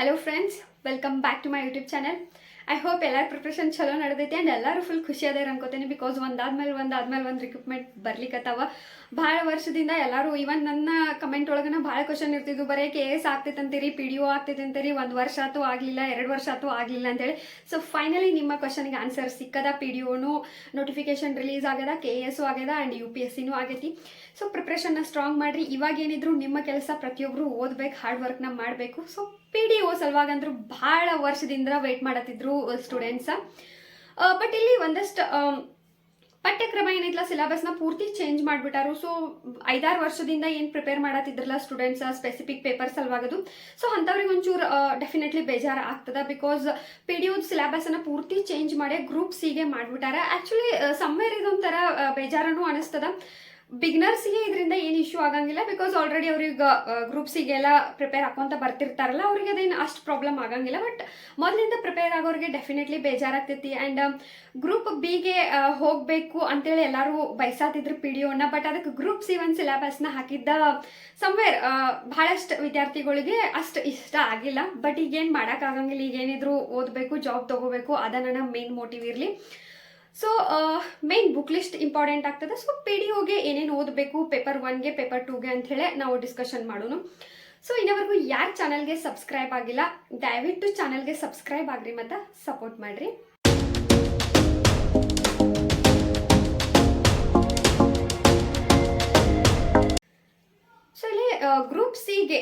Hello friends welcome back to my YouTube channel I hope ಎಲ್ಲರ preparation ಚಲೋ ನಡೆದೈತಿ and ಎಲ್ಲರೂ ಫುಲ್ ಖುಷಿ ಅದಾರ ಅನ್ಕೋತೀನಿ ಬಿಕಾಸ್ ಒಂದಾದ್ಮೇಲೆ ಒಂದು ಆದ್ಮೇಲೆ ಒಂದು ರಿಕ್ರೂಟ್ಮೆಂಟ್ ಬರ್ಲಿಕ್ಕತ್ತಾವ ಭಾಳ ವರ್ಷದಿಂದ ಎಲ್ಲರೂ ಇವನ್ ನನ್ನ ಕಮೆಂಟ್ ಒಳಗನ ಭಾಳ ಕ್ವಶನ್ ಇರ್ತಿದ್ವು. ಬರೀ ಕೆ ಎಸ್ ಆಗ್ತೈತೆ ಅಂತೀರಿ ಪಿ ಡಿ ಒ ಆಗ್ತೈತೆ ಅಂತೀರಿ ಒಂದು ವರ್ಷ ಅಥವಾ ಆಗಲಿಲ್ಲ, ಎರಡು ವರ್ಷ ಆತು ಆಗಲಿಲ್ಲ ಅಂತೇಳಿ. ಸೊ ಫೈನಲಿ ನಿಮ್ಮ ಕ್ವಶನ್ಗೆ ಆನ್ಸರ್ ಸಿಕ್ಕದ ಪಿ ಡಿ ಒನು ನೋಟಿಫಿಕೇಶನ್ ರಿಲೀಸ್ ಆಗ್ಯದ ಕೆ ಎಸ್ ಆಗ್ಯದ ಆ್ಯಂಡ್ ಯು ಪಿ ಎಸ್ ಸಿನೂ ಆಗೈತಿ. ಸೊ ಪ್ರಿಪ್ರೇಷನ್ನ ಸ್ಟ್ರಾಂಗ್ ಮಾಡಿರಿ. ಇವಾಗ ಏನಿದ್ರು ನಿಮ್ಮ ಕೆಲಸ ಪ್ರತಿಯೊಬ್ಬರು ಓದ್ಬೇಕು ಹಾರ್ಡ್ ವರ್ಕ್ನ ಮಾಡಬೇಕು. ಸೊ ಪಿ ಡಿ ಒ ಸಲುವಾಗಂದ್ರೂ ಭಾಳ ವರ್ಷದಿಂದ ವೆಯ್ಟ್ ಮಾಡತ್ತಿದ್ರು ಸ್ಟೂಡೆಂಟ್ಸ ಬಟ್ ಇಲ್ಲಿ ಒಂದಷ್ಟು ಪಠ್ಯಕ್ರಮ ಏನೈತಲ್ಲ ಸಿಲೆಬಸ್ನ ಪೂರ್ತಿ ಚೇಂಜ್ ಮಾಡಿಬಿಟ್ಟಾರು. ಸೊ ಐದಾರು ವರ್ಷದಿಂದ ಏನು ಪ್ರಿಪೇರ್ ಮಾಡತ್ತಿದ್ರಲ್ಲ ಸ್ಟೂಡೆಂಟ್ಸ್ ಸ್ಪೆಸಿಫಿಕ್ ಪೇಪರ್ ಸಲುವಾಗದು. ಸೊ ಅಂಥವ್ರಿಗೆ ಒಂಚೂರು ಡೆಫಿನೆಟ್ಲಿ ಬೇಜಾರು ಆಗ್ತದ ಬಿಕಾಸ್ ಪಿ ಡಿ ಸಿಲೆಬಸ್ನ ಪೂರ್ತಿ ಚೇಂಜ್ ಮಾಡಿ ಗ್ರೂಪ್ ಸಿಗೆ ಮಾಡಿಬಿಟ್ಟಾರೆ. ಆ್ಯಕ್ಚುಲಿ ಸಮ್ಮೇರ್ ಇದೊಂಥರ ಬೇಜಾರನೂ ಅನಿಸ್ತದ. ಬಿಗ್ನರ್ಸ್ಗೆ ಇದರಿಂದ ಇಶ್ಯೂ ಆಗಂಗಿಲ್ಲ ಬಿಕಾಸ್ ಆಲ್ರೆಡಿ ಅವ್ರಿಗೆ ಗ್ರೂಪ್ಸಿಗೆಲ್ಲ ಪ್ರಿಪೇರ್ ಹಾಕೊಂತ ಬರ್ತಿರ್ತಾರಲ್ಲ, ಅವ್ರಿಗೆ ಅದೇನು ಅಷ್ಟು ಪ್ರಾಬ್ಲಮ್ ಆಗಂಗಿಲ್ಲ. ಬಟ್ ಮೊದಲಿಂದ ಪ್ರಿಪೇರ್ ಆಗೋರಿಗೆ ಡೆಫಿನೆಟ್ಲಿ ಬೇಜಾರಾಗ್ತೈತಿ. ಆ್ಯಂಡ್ ಗ್ರೂಪ್ ಬಿಗೆ ಹೋಗಬೇಕು ಅಂತೇಳಿ ಎಲ್ಲರೂ ಬಯಸಾತಿದ್ರು ಪಿ ಡಿ ಒನ ಬಟ್ ಅದಕ್ಕೆ ಗ್ರೂಪ್ ಸಿ ಒಂದು ಸಿಲೆಬಸ್ನ ಹಾಕಿದ್ದ ಸಮ್ವೇರ್ ಭಾಳಷ್ಟು ವಿದ್ಯಾರ್ಥಿಗಳಿಗೆ ಅಷ್ಟು ಇಷ್ಟ ಆಗಿಲ್ಲ. ಬಟ್ ಈಗೇನು ಮಾಡೋಕ್ಕಾಗಂಗಿಲ್ಲ ಈಗೇನಿದ್ರು ಓದಬೇಕು ಜಾಬ್ ತೊಗೋಬೇಕು. ಅದ ನನ್ನ ಮೇನ್ ಮೋಟಿವ್ ಇರಲಿ. So main book list important ಆಗ್ತದೆ. ಸೊ ಪಿ ಡಿ ಒಗೆ ಏನೇನು ಓದಬೇಕು ಪೇಪರ್ ಒನ್ಗೆ ಪೇಪರ್ ಟೂಗೆ ಅಂತ ಹೇಳಿ ನಾವು ಡಿಸ್ಕಷನ್ ಮಾಡೋಣ ಸೊ ಇನ್ನವರೆಗೂ ಯಾರು ಚಾನಲ್ಗೆ ಸಬ್ಸ್ಕ್ರೈಬ್ ಆಗಿಲ್ಲ, ದಯವಿಟ್ಟು ಚಾನಲ್ಗೆ ಸಬ್ಸ್ಕ್ರೈಬ್ ಆಗ್ರಿ ಮತ್ತು ಸಪೋರ್ಟ್ ಮಾಡಿರಿ. ಸೊ ಇಲ್ಲಿ ಗ್ರೂಪ್ ಸಿಗೆ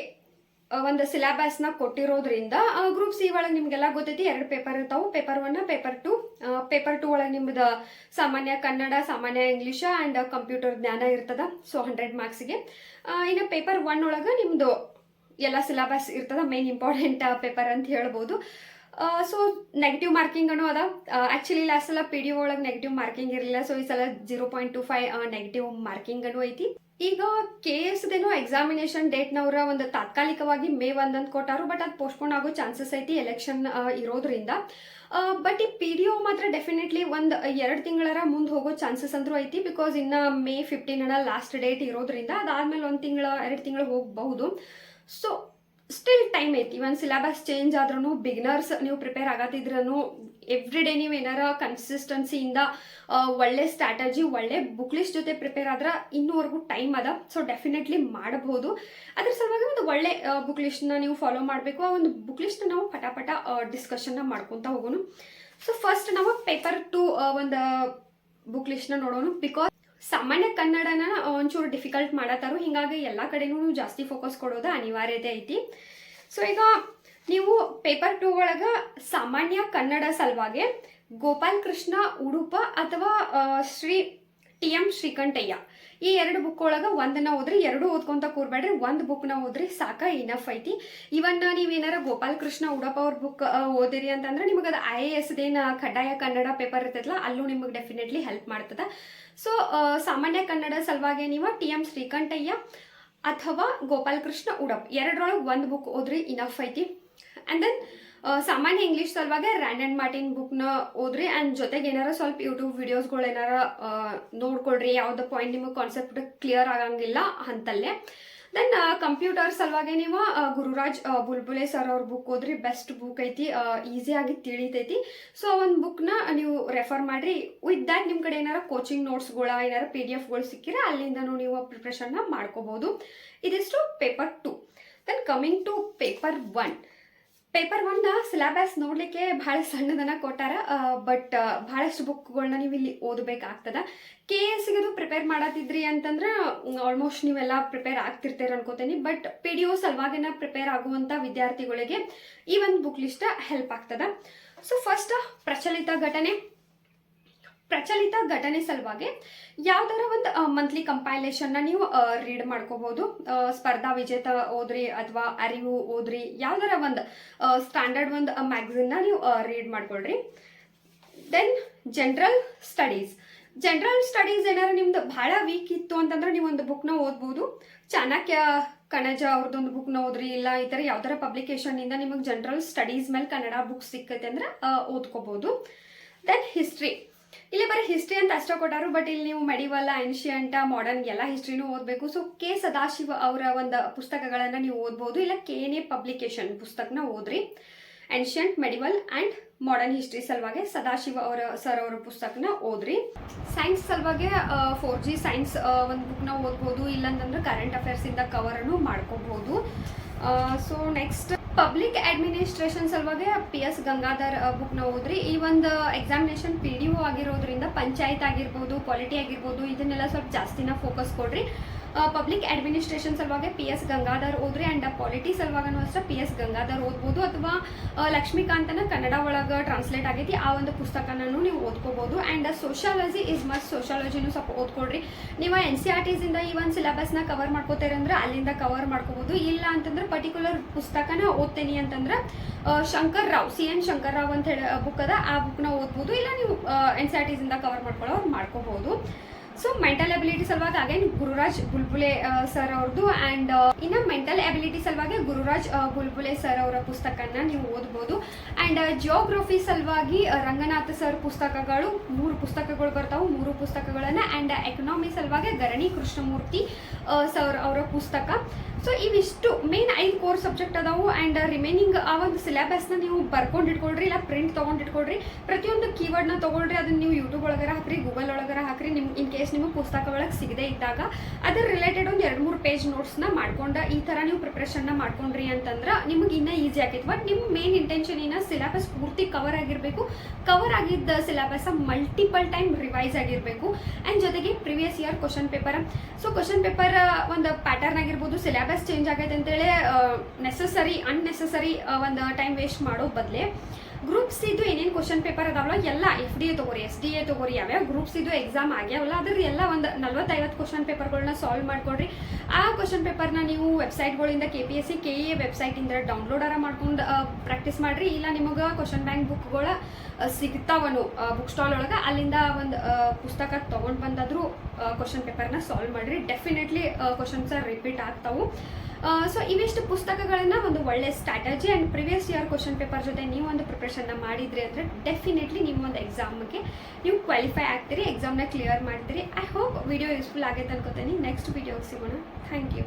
ಒಂದು ಸಿಲೆಬಸ್ನ ಕೊಟ್ಟಿರೋದ್ರಿಂದ ಗ್ರೂಪ್ ಸಿ ಒಳಗೆ ನಿಮಗೆಲ್ಲ ಗೊತ್ತೈತಿ, ಎರಡು ಪೇಪರ್ ಇರ್ತಾವೆ. Paper one paper two paper two ಒಳಗೆ ನಿಮ್ದು ಸಾಮಾನ್ಯ ಕನ್ನಡ, ಸಾಮಾನ್ಯ ಇಂಗ್ಲೀಷ್ ಆ್ಯಂಡ್ ಕಂಪ್ಯೂಟರ್ ಜ್ಞಾನ ಇರ್ತದ. ಸೊ ಹಂಡ್ರೆಡ್ ಮಾರ್ಕ್ಸಿಗೆ ಇನ್ನು ಪೇಪರ್ ಒನ್ ಒಳಗೆ ನಿಮ್ಮದು ಎಲ್ಲ ಸಿಲೆಬಸ್ ಇರ್ತದ. ಮೇನ್ ಇಂಪಾರ್ಟೆಂಟ್ ಪೇಪರ್ ಅಂತ ಹೇಳ್ಬೋದು. ಸೊ ನೆಗೆಟಿವ್ ಮಾರ್ಕಿಂಗ್ ಅನ್ನೋ ಅದ. ಆ್ಯಕ್ಚುಲಿ ಲಾಸ್ಟ್ ಸಲ ಪಿ ಡಿ ಒಳಗೆ ನೆಗೆಟಿವ್ ಮಾರ್ಕಿಂಗ್ ಇರಲಿಲ್ಲ. ಸೊ ಈ ಸಲ zero point two five negative marking ಅನ್ನೋ ಐತಿ. ಈಗ ಕೆ ಎಸ್ದೇನೋ ಎಕ್ಸಾಮಿನೇಷನ್ ಡೇಟ್ನವ್ರ ಒಂದು ತಾತ್ಕಾಲಿಕವಾಗಿ ಮೇ ಒಂದಂತ ಕೊಟ್ಟಾರು ಬಟ್ ಅದು ಪೋಸ್ಟ್ಪೋನ್ ಆಗೋ ಚಾನ್ಸಸ್ ಐತಿ ಎಲೆಕ್ಷನ್ ಇರೋದ್ರಿಂದ. ಬಟ್ ಈ ಪಿ ಡಿ ಒ ಮಾತ್ರ ಡೆಫಿನೆಟ್ಲಿ ಒಂದು ಎರಡು ತಿಂಗಳರ ಮುಂದೆ ಹೋಗೋ ಚಾನ್ಸಸ್ ಅಂದ್ರೂ ಐತಿ ಬಿಕಾಸ್ ಇನ್ನು ಮೇ ಫಿಫ್ಟೀನ್ ಲಾಸ್ಟ್ ಡೇಟ್ ಇರೋದ್ರಿಂದ ಅದಾದ್ಮೇಲೆ ಒಂದು ತಿಂಗಳ, ಎರಡು ತಿಂಗಳು ಹೋಗಬಹುದು. ಸೊ ಸ್ಟಿಲ್ ಟೈಮ್ ಐತಿ. ಒಂದು ಸಿಲೆಬಸ್ ಚೇಂಜ್ ಆದ್ರೂ ಬಿಗಿನರ್ಸ್ ನೀವು ಪ್ರಿಪೇರ್ ಆಗತ್ತಿದ್ರೂ ಎವ್ರಿ ಡೇ ನೀವು ಏನಾರ ಕನ್ಸಿಸ್ಟೆನ್ಸಿಯಿಂದ ಒಳ್ಳೆ ಸ್ಟ್ರಾಟಜಿ ಒಳ್ಳೆ ಬುಕ್ ಲಿಸ್ಟ್ ಜೊತೆ ಪ್ರಿಪೇರ್ ಆದ್ರೆ ಇನ್ನೂವರೆಗೂ ಟೈಮ್ ಅದ. ಸೊ ಡೆಫಿನೆಟ್ಲಿ ಮಾಡಬಹುದು ಅದ್ರ ಸಲುವಾಗಿ ಒಂದು ಒಳ್ಳೆ ಬುಕ್ ಲಿಸ್ಟ್ನ ನೀವು ಫಾಲೋ ಮಾಡಬೇಕು. ಆ ಒಂದು ಬುಕ್ ಲಿಸ್ಟ್ ನಾವು ಪಟಾಪಟ ಡಿಸ್ಕಷನ್ನ ಮಾಡ್ಕೊತ ಹೋಗೋಣ. ಸೊ ಫಸ್ಟ್ ನಾವು ಪೇಪರ್ ಟು ಒಂದು ಬುಕ್ ಲಿಸ್ಟ್ನ ನೋಡೋಣ. ಬಿಕಾಸ್ ಸಾಮಾನ್ಯ ಕನ್ನಡನ ಒಂಚೂರು ಡಿಫಿಕಲ್ಟ್ ಮಾಡತ್ತಾರು ಹಿಂಗಾಗಿ ಎಲ್ಲ ಕಡೆನೂ ಜಾಸ್ತಿ ಫೋಕಸ್ ಕೊಡೋದು ಅನಿವಾರ್ಯತೆ ಐತಿ. ಸೊ ಈಗ ನೀವು ಪೇಪರ್ ಟೂ ಒಳಗೆ ಸಾಮಾನ್ಯ ಕನ್ನಡ ಸಲುವಾಗಿ ಗೋಪಾಲ್ ಕೃಷ್ಣ ಉಡುಪ ಅಥವಾ ಶ್ರೀ ಟಿ ಎಂ ಶ್ರೀಕಂಠಯ್ಯ. ಈ ಎರಡು ಬುಕ್ ಒಳಗೆ ಒಂದನ್ನ ಓದ್ರಿ, ಎರಡು ಓದ್ಕೊಂತ ಕೂರ್ಬೇಡ್ರಿ, ಒಂದು ಬುಕ್ನ ಓದ್ರಿ ಸಾಕ ಇನಫ್ ಐತಿ. ಇವನ್ನ ನೀವೇನಾರ ಗೋಪಾಲ್ ಕೃಷ್ಣ ಉಡಪ ಅವ್ರ ಬುಕ್ ಓದಿರಿ ಅಂತಂದ್ರೆ ನಿಮಗೆ ಅದು ಐ ಎ ಎಸ್ ದೇನು ಕಡ್ಡಾಯ ಕನ್ನಡ ಪೇಪರ್ ಇರ್ತೈತಲ್ಲ ಅಲ್ಲೂ ನಿಮಗೆ ಡೆಫಿನೆಟ್ಲಿ ಹೆಲ್ಪ್ ಮಾಡ್ತದ. ಸೊ ಸಾಮಾನ್ಯ ಕನ್ನಡ ಸಲುವಾಗಿ ನೀವು ಟಿ ಎಂ ಶ್ರೀಕಂಠಯ್ಯ ಅಥವಾ ಗೋಪಾಲಕೃಷ್ಣ ಉಡಪ್ ಎರಡರೊಳಗೆ ಒಂದು ಬುಕ್ ಓದ್ರಿ ಇನಫ್ ಐತಿ. ಆ್ಯಂಡ್ ದೆನ್ ಸಾಮಾನ್ಯ ಇಂಗ್ಲೀಷ್ ಸಲುವಾಗಿ ರ್ಯಾಂಡ್ ಆ್ಯಂಡ್ ಮಾರ್ಟಿನ್ ಬುಕ್ನ ಓದ್ರಿ. ಆ್ಯಂಡ್ ಜೊತೆಗೆ ಏನಾರ ಸ್ವಲ್ಪ ಯೂಟ್ಯೂಬ್ ವಿಡಿಯೋಸ್ಗಳು ಏನಾರ ನೋಡ್ಕೊಳ್ರಿ. ಯಾವ್ದು ಪಾಯಿಂಟ್ ನಿಮಗೆ ಕಾನ್ಸೆಪ್ಟ್ ಕ್ಲಿಯರ್ ಆಗಂಗಿಲ್ಲ ಅಂತಲ್ಲೇ. ದೆನ್ ಕಂಪ್ಯೂಟರ್ ಸಲುವಾಗಿ ನೀವು ಗುರುರಾಜ್ ಬುಲ್ಬುಲೆ ಸರ್ ಅವ್ರ ಬುಕ್ ಓದ್ರಿ. ಬೆಸ್ಟ್ ಬುಕ್ ಐತಿ ಈಸಿಯಾಗಿ ತಿಳಿತೈತಿ. ಸೊ ಒಂದು ಬುಕ್ನ ನೀವು ರೆಫರ್ ಮಾಡಿರಿ. ವಿತ್ ದ್ಯಾಟ್ ನಿಮ್ಮ ಕಡೆ ಏನಾರ ಕೋಚಿಂಗ್ ನೋಟ್ಸ್ಗಳ ಏನಾರ ಪಿ ಡಿ ಎಫ್ಗಳು ಸಿಕ್ಕಿದ್ರೆ ಅಲ್ಲಿಂದನೂ ನೀವು ಪ್ರಿಪ್ರೇಷನ್ನ ಮಾಡ್ಕೋಬೋದು. ಇದಿಷ್ಟು paper two then coming to paper one paper one syllabus ನೋಡಲಿಕ್ಕೆ ಭಾಳ ಸಣ್ಣದನ್ನ ಕೊಟ್ಟಾರ. ಬಟ್ ಭಾಳಷ್ಟು ಬುಕ್ಗಳನ್ನ ನೀವು ಇಲ್ಲಿ ಓದಬೇಕಾಗ್ತದ. ಕೆ ಎಸ್ಗೆ ಅದು ಪ್ರಿಪೇರ್ ಮಾಡತ್ತಿದ್ರಿ ಅಂತಂದ್ರೆ ಆಲ್ಮೋಸ್ಟ್ ನೀವೆಲ್ಲ ಪ್ರಿಪೇರ್ ಆಗ್ತಿರ್ತೀರ ಅನ್ಕೋತೀನಿ. ಬಟ್ ಪಿ ಡಿ ಒ ಸಲುವಾಗಿನ ಪ್ರಿಪೇರ್ ಆಗುವಂಥ ವಿದ್ಯಾರ್ಥಿಗಳಿಗೆ ಈ ಒಂದು ಬುಕ್ ಲಿಸ್ಟ್ ಹೆಲ್ಪ್ ಆಗ್ತದ. ಸೊ ಫಸ್ಟ್ ಪ್ರಚಲಿತ ಘಟನೆ. ಪ್ರಚಲಿತ ಘಟನೆ ಸಲುವಾಗಿ ಯಾವ್ದಾರ ಒಂದು ಮಂತ್ಲಿ ಕಂಪೈಲೇಷನ್ನ ನೀವು ರೀಡ್ ಮಾಡ್ಕೋಬಹುದು. ಸ್ಪರ್ಧಾ ವಿಜೇತ ಓದ್ರಿ ಅಥವಾ ಅರಿವು ಓದ್ರಿ, ಯಾವ್ದಾರ ಒಂದು ಸ್ಟ್ಯಾಂಡರ್ಡ್ ಒಂದು ಮ್ಯಾಗ್ಝಿನ್ನ ನೀವು ರೀಡ್ ಮಾಡ್ಕೊಳ್ರಿ. Then general studies general studies ಏನಾರ ನಿಮ್ದು ಭಾಳ ವೀಕ್ ಇತ್ತು ಅಂತಂದ್ರೆ ನೀವು ಒಂದು ಬುಕ್ನ ಓದ್ಬೋದು. ಚಾಣಕ್ಯ ಕಣಜ ಅವ್ರದ್ದೊಂದು ಬುಕ್ನ ಓದ್ರಿ, ಇಲ್ಲ ಈ ಥರ ಯಾವ್ದಾರ ಪಬ್ಲಿಕೇಶನ್ನಿಂದ ನಿಮಗೆ ಜನರಲ್ ಸ್ಟಡೀಸ್ ಮೇಲೆ ಕನ್ನಡ ಬುಕ್ ಸಿಕ್ಕೈತೆ ಅಂದ್ರೆ ಓದ್ಕೋಬಹುದು. ಓದ್ಕೋಬೋದು ದೆನ್ ಹಿಸ್ಟ್ರಿ ಇಲ್ಲಿ ಬರೀ ಹಿಸ್ಟ್ರಿ ಅಂತ ಅಷ್ಟೇ ಕೊಟ್ಟಾರು ಬಟ್ ಇಲ್ಲಿ ನೀವು ಮೆಡಿವಲ್ ಏನ್ಷಿಯಂಟ ಮಾಡರ್ನ್ ಎಲ್ಲ ಹಿಸ್ಟ್ರಿನೂ ಓದಬೇಕು. So K. ಸದಾಶಿವ ಅವರ ಒಂದು ಪುಸ್ತಕಗಳನ್ನು ನೀವು ಓದ್ಬೋದು. ಇಲ್ಲ ಕೆ. ಎನ್ ಎ ಪಬ್ಲಿಕೇಶನ್ ಪುಸ್ತಕನ ಓದ್ರಿ. Ancient medieval and modern history ಸಲುವಾಗಿ ಸದಾಶಿವ ಅವರ ಸರ್ ಅವರ ಪುಸ್ತಕನ ಓದ್ರಿ. ಸೈನ್ಸ್ ಸಲುವಾಗಿ ಫೋರ್ ಜಿ ಸೈನ್ಸ್ ಒಂದು ಬುಕ್ನ ಓದ್ಬೋದು. ಇಲ್ಲಂತಂದ್ರೆ ಕರೆಂಟ್ ಅಫೇರ್ಸಿಂದ ಕವರನ್ನು ಮಾಡ್ಕೋಬಹುದು ಸೊ ನೆಕ್ಸ್ಟ್ ಪಬ್ಲಿಕ್ ಅಡ್ಮಿನಿಸ್ಟ್ರೇಷನ್ ಸಲುವಾಗಿ ಪಿ ಎಸ್ ಗಂಗಾಧರ್ ಬುಕ್ನ ಓದ್ರಿ. ಈ ಒಂದು ಎಕ್ಸಾಮಿನೇಷನ್ ಪಿ ಡಿ ಒ ಆಗಿರೋದ್ರಿಂದ, ಪಂಚಾಯತ್ ಆಗಿರ್ಬೋದು ಕ್ವಾಲಿಟಿ ಆಗಿರ್ಬೋದು, ಇದನ್ನೆಲ್ಲ ಸ್ವಲ್ಪ ಜಾಸ್ತಿನ ಫೋಕಸ್ ಕೊಡ್ರಿ. ಪಬ್ಲಿಕ್ ಅಡ್ಮಿನಿಸ್ಟ್ರೇಷನ್ ಸಲುವಾಗಿ ಪಿ ಎಸ್ ಗಂಗಾಧರ್ ಓದ್ರಿ ಆ್ಯಂಡ್ ಪಾಲಿಟಿ ಸಲುವಾಗನೂ ಅಷ್ಟೇ ಪಿ ಎಸ್ ಗಂಗಾಧರ್ ಓದ್ಬೋದು ಅಥವಾ ಲಕ್ಷ್ಮೀಕಾಂತನ ಕನ್ನಡ ಒಳಗೆ ಟ್ರಾನ್ಸ್ಲೇಟ್ ಆಗೈತಿ, ಆ ಒಂದು ಪುಸ್ತಕನೂ ನೀವು ಓದ್ಕೋಬೋದು. ಆ್ಯಂಡ್ ಸೋಷಿಯಾಲಜಿ ಇಸ್ ಮಸ್ಟ್ ಸೋಷಿಯಾಲಜಿನೂ ಸ್ವಲ್ಪ ಓದ್ಕೊಡ್ರಿ ನೀವು ಎನ್ ಸಿ ಆರ್ ಟಿಸಿಂದ ಈ ಒಂದು ಸಿಲೆಬಸ್ನ ಕವರ್ ಮಾಡ್ಕೋತೀರಿ ಅಂದ್ರೆ ಅಲ್ಲಿಂದ ಕವರ್ ಮಾಡ್ಕೋಬೋದು. ಇಲ್ಲ ಅಂತಂದ್ರೆ ಪರ್ಟಿಕ್ಯುಲರ್ ಪುಸ್ತಕನ ಓದ್ತೇನೆ ಅಂತಂದ್ರೆ ಶಂಕರ್ ರಾವ್ ಸಿ ಎನ್ ಶಂಕರ್ ರಾವ್ ಅಂತ ಹೇಳಿ ಬುಕ್ ಅದ, ಆ ಬುಕ್ನ ಓದ್ಬೋದು. ಇಲ್ಲ ನೀವು ಎನ್ ಸಿ ಆರ್ ಟಿಸಿಂದ ಕವರ್ ಮಾಡ್ಕೊಳ್ಳೋರು ಮಾಡ್ಕೋಬಹುದು ಸೊ ಮೆಂಟಲ್ ಅಬಿಲಿಟಿ ಸಲುವಾಗಿ ಅಗೇನ್ ಗುರುರಾಜ್ ಬುಲ್ಬುಲೆ ಸರ್ ಅವ್ರದ್ದು ಆ್ಯಂಡ್ ಇನ್ನು ಮೆಂಟಲ್ ಅಬಿಲಿಟಿ ಸಲುವಾಗಿ ಗುರುರಾಜ್ ಬುಲ್ಬುಲೆ ಸರ್ ಅವರ ಪುಸ್ತಕನ ನೀವು ಓದ್ಬೋದು. ಆ್ಯಂಡ್ ಜಿಯೋಗ್ರಫಿ ಸಲುವಾಗಿ ರಂಗನಾಥ ಸರ್ ಪುಸ್ತಕಗಳು, ಮೂರು ಪುಸ್ತಕಗಳು ಬರ್ತಾವೆ, ಮೂರು ಪುಸ್ತಕಗಳನ್ನ. ಆ್ಯಂಡ್ ಎಕನಾಮಿ ಸಲುವಾಗಿ ಗರಣಿ ಕೃಷ್ಣಮೂರ್ತಿ ಸರ್ ಅವರ ಪುಸ್ತಕ. ಸೊ ಇವಿಷ್ಟು ಮೇನ್ ಐದು ಕೋರ್ ಸಬ್ಜೆಕ್ಟ್ ಅದಾವು ಆ್ಯಂಡ್ ರಿಮೈನಿಂಗ್ ಆ ಒಂದು ಸಿಲೆಬಸ್ನ ನೀವು ಬರ್ಕೊಂಡು ಇಟ್ಕೊಳ್ರಿ, ಇಲ್ಲ ಪ್ರಿಂಟ್ ತೊಗೊಂಡು ಇಟ್ಕೊಳ್ರಿ, ಪ್ರತಿಯೊಂದು ಕೀವರ್ಡ್ನ ತೊಗೊಳ್ರಿ ಅದನ್ನ ನೀವು ಯೂಟ್ಯೂಬ್ ಒಳಗರ ಹಾಕ್ರಿ ಗೂಗಲ್ ಒಳಗರ ಹಾಕ್ರಿ, ನಿಮ್ ಇನ್ ಕೇಸ್ ನಿಮಗೆ ಪುಸ್ತಕ ಒಳಗೆ ಸಿಗದೆ ಇದ್ದಾಗ ಅದರ ರಿಲೇಟೆಡ್ ಒಂದು ಎರಡು ಮೂರು ಪೇಜ್ ನೋಟ್ಸ್ನ ಮಾಡ್ಕೊಂಡು ಈ ಥರ ನೀವು ಪ್ರಿಪ್ರೇಷನ್ನ ಮಾಡ್ಕೊಂಡ್ರಿ ಅಂತಂದ್ರೆ ನಿಮಗೆ ಇನ್ನೂ ಈಸಿ ಆಗೈತೆ ಬಟ್ ನಿಮ್ಮ ಮೇನ್ ಇಂಟೆನ್ಷನ್ ಏನ ಸಿಲೆಬಸ್ ಪೂರ್ತಿ ಕವರ್ ಆಗಿರಬೇಕು ಕವರ್ ಆಗಿದ್ದ ಸಿಲೆಬಸ್ ಮಲ್ಟಿಪಲ್ ಟೈಮ್ ರಿವೈಸ್ ಆಗಿರಬೇಕು. ಆ್ಯಂಡ್ ಜೊತೆಗೆ previous year question paper so question paper ಒಂದು ಪ್ಯಾಟರ್ನ್ ಆಗಿರ್ಬೋದು ಸಿಲೆಬಸ್ ಚೇಂಜ್ ಆಗೈತೆ ಅಂತೇಳಿ ನೆಸಸರಿ ಅನ್ನೆಸಸರಿ ಒಂದು ಟೈಮ್ ವೇಸ್ಟ್ ಮಾಡೋ ಬದಲೇ ಗ್ರೂಪ್ಸ್ ಇದು ಏನೇನು ಕ್ವಶನ್ ಪೇಪರ್ ಅದಾವಲ್ಲ, ಎಲ್ಲ ಎಫ್ ಡಿ ಎ ತಗೋರಿ ಎಸ್ ಡಿ ಎ ತಗೋರಿ, ಯಾವ್ಯಾವ ಗ್ರೂಪ್ಸ್ ಇದು ಎಕ್ಸಾಮ್ ಆಗ್ಯಾವಲ್ಲ ಅದ್ರ ಎಲ್ಲ ಒಂದು ನಲ್ವತ್ತೈವತ್ತು ಕ್ವಶನ್ ಪೇಪರ್ಗಳನ್ನ ಸಾಲ್ವ್ ಮಾಡ್ಕೊಡ್ರಿ. ಆ ಕ್ವಶನ್ ಪೇಪರ್ನ ನೀವು ವೆಬ್ಸೈಟ್ಗಳಿಂದ K P S C K A ವೆಬ್ಸೈಟಿಂದ ಆರ ಮಾಡ್ಕೊಂಡು ಪ್ರಾಕ್ಟೀಸ್ ಮಾಡಿರಿ. ಇಲ್ಲ ನಿಮಗೆ ಕ್ವಶನ್ ಬ್ಯಾಂಕ್ ಬುಕ್ಗಳ ಸಿಗ್ತಾವನು ಬುಕ್ ಸ್ಟಾಲ್ ಒಳಗೆ, ಅಲ್ಲಿಂದ ಒಂದು ಪುಸ್ತಕ ತೊಗೊಂಡು ಬಂದಾದರೂ ಕ್ವಶನ್ ಪೇಪರ್ನ ಸಾಲ್ವ್ ಮಾಡಿರಿ. ಡೆಫಿನೆಟ್ಲಿ ಕ್ವಶನ್ಸ ರಿಪೀಟ್ ಆಗ್ತಾವು. ಸೊ ಇವೆಷ್ಟು ಪುಸ್ತಕಗಳನ್ನ ಒಂದು ಒಳ್ಳೆ strategy and previous year question paper ಜೊತೆ ನೀವು ಒಂದು ಪ್ರಿಪ್ರೇಷನ್ನ ಮಾಡಿದ್ರಿ ಅಂದರೆ ಡೆಫಿನೆಟ್ಲಿ ಒಂದು ಎಕ್ಸಾಮ್ಗೆ ನೀವು ಕ್ವಾಲಿಫೈ ಆಗ್ತೀರಿ ಎಕ್ಸಾಮ್ನ ಕ್ಲಿಯರ್ ಮಾಡ್ತೀರಿ ಐ ಹೋಪ್ ವಿಡಿಯೋ ಯೂಸ್ಫುಲ್ ಆಗೈತೆ ಅನ್ಕೋತೀನಿ. ನೆಕ್ಸ್ಟ್ ವಿಡಿಯೋಗೆ ಸಿಗೋಣ. Thank you